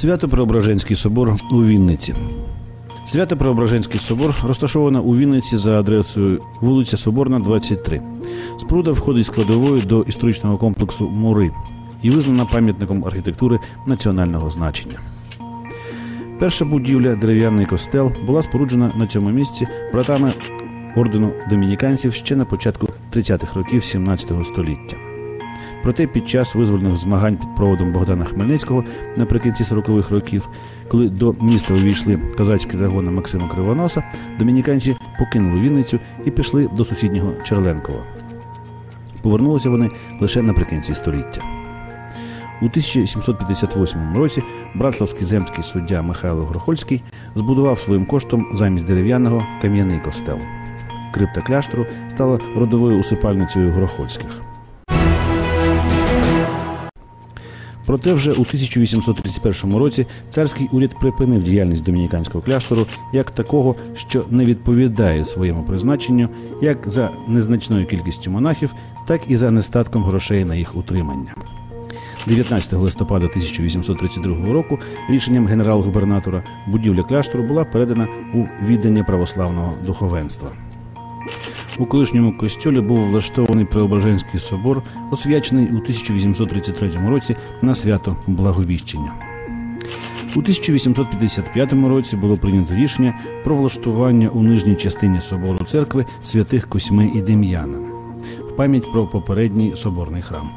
Свято-Преображенський собор у Вінниці. Свято-Преображенський собор розташовано у Вінниці за адресою вулиця Соборна, 23. Споруда входить складовою до історичного комплексу Мури і визнана пам'ятником архітектури національного значення. Перша будівля, дерев'яний костел, була споруджена на цьому місці братами ордену домініканців ще на початку 30-х років 17 століття. Проте під час визвольних змагань під проводом Богдана Хмельницького наприкінці 40-х років, коли до міста увійшли козацькі загони Максима Кривоноса, домініканці покинули Вінницю і пішли до сусіднього Черленкова. Повернулися вони лише наприкінці століття. У 1758 році братславський земський суддя Михайло Грохольський збудував своїм коштом замість дерев'яного кам'яний костел. Крипта кляштору стала родовою усипальницею Грохольських. Проте вже у 1831 році царський уряд припинив діяльність домініканського кляштору як такого, що не відповідає своєму призначенню як за незначною кількістю монахів, так і за нестатком грошей на їх утримання. 19 листопада 1832 року рішенням генерал-губернатора будівля кляштору була передана у віддання православного духовенства. У колишньому костьолі був влаштований Преображенський собор, освячений у 1833 році на свято Благовіщення. У 1855 році було прийнято рішення про влаштування у нижній частині собору церкви святих Косьми і Дем'яна в пам'ять про попередній соборний храм.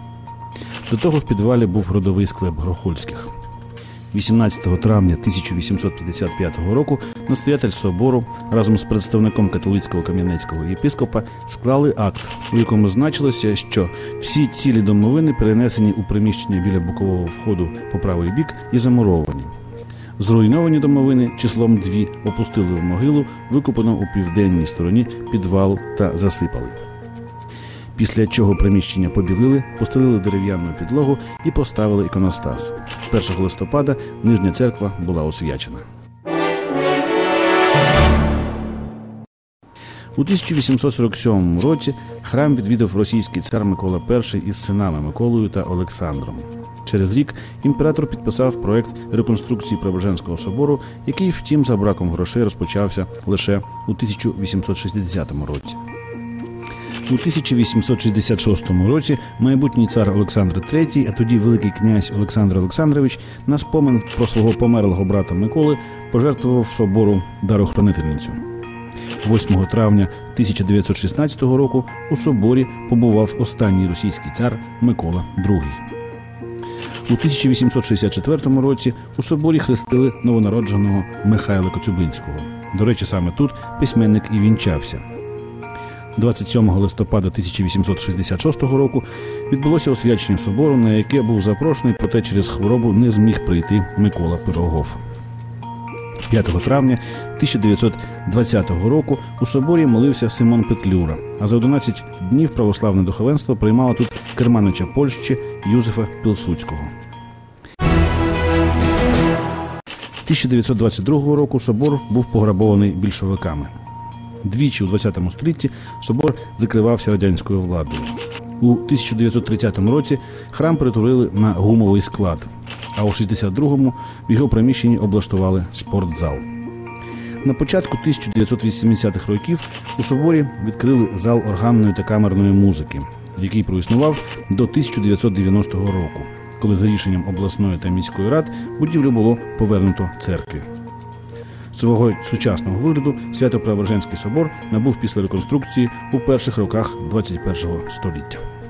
До того в підвалі був родовий склеп Грохольських. 18 травня 1855 року настоятель собору разом з представником католицького кам'янецького єпископа склали акт, у якому значилося, що всі цілі домовини перенесені у приміщення біля бокового входу по правий бік і замуровані. Зруйновані домовини числом дві опустили в могилу, викопану у південній стороні підвалу та засипали. Після чого приміщення побілили, постелили дерев'яну підлогу і поставили іконостас. 1 листопада нижня церква була освячена. У 1847 році храм відвідав російський цар Микола І із синами Миколою та Олександром. Через рік імператор підписав проект реконструкції Преображенського собору, який, втім, за браком грошей розпочався лише у 1860 році. У 1866 році майбутній цар Олександр III, а тоді Великий князь Олександр Олександрович, на спомин про свого померлого брата Миколи пожертвував собору дарохранительницю. 8 травня 1916 року у соборі побував останній російський цар Микола II. У 1864 році у соборі хрестили новонародженого Михайла Коцюбинського. До речі, саме тут письменник і вінчався. 27 листопада 1866 року відбулося освячення собору, на яке був запрошений, проте через хворобу не зміг прийти Микола Пирогов. 5 травня 1920 року у соборі молився Симон Петлюра, а за 11 днів православне духовенство приймало тут керманича Польщі Юзефа Пілсуцького. 1922 року собор був пограбований більшовиками. Двічі у 20 столітті собор закривався радянською владою. У 1930 році храм перетворили на гумовий склад, а у 62-му в його приміщенні облаштували спортзал. На початку 1980-х років у соборі відкрили зал органної та камерної музики, який проіснував до 1990 року, коли за рішенням обласної та міської рад будівлю було повернуто церкві. Свого сучасного вигляду Свято-Преображенський собор набув після реконструкції у перших роках 21 століття.